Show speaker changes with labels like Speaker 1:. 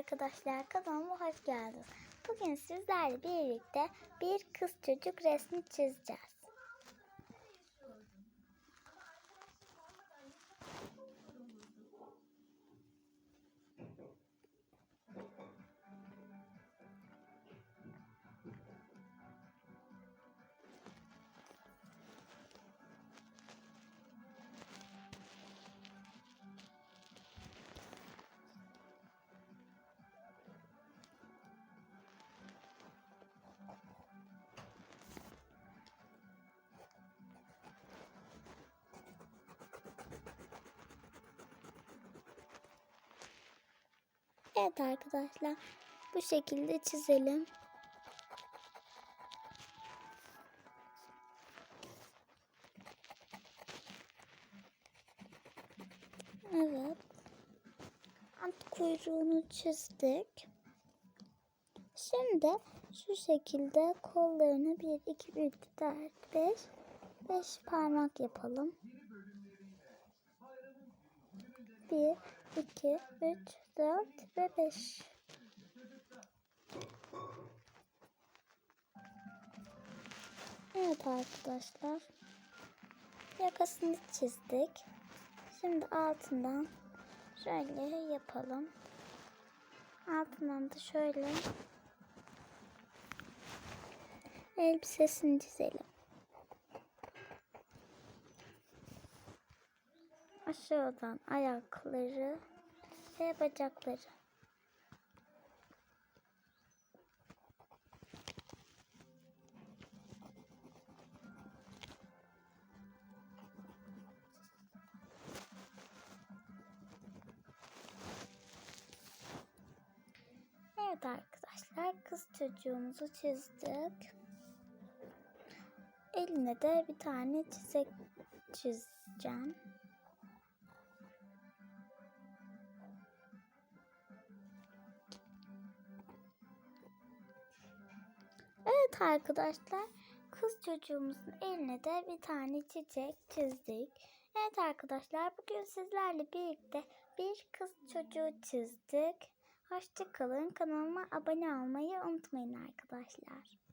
Speaker 1: arkadaşlar kanalıma hoş geldiniz. Bugün sizlerle birlikte bir kız çocuk resmi çizeceğiz. Evet arkadaşlar bu şekilde çizelim. Evet. At kuyruğunu çizdik. Şimdi şu şekilde kollarını 1, 2, 3, 4, 5, 5 parmak yapalım. 1, 2, 3, 4 ve 5. Evet arkadaşlar. Yakasını çizdik. Şimdi altından şöyle yapalım. Altından da şöyle elbisesini çizelim. Aşağıdan ayakları ve bacakları. Evet arkadaşlar kız çocuğumuzu çizdik. Eline de bir tane çizek çizeceğim. Arkadaşlar kız çocuğumuzun eline de bir tane çiçek çizdik. Evet arkadaşlar bugün sizlerle birlikte bir kız çocuğu çizdik. Hoşçakalın kanalıma abone olmayı unutmayın arkadaşlar.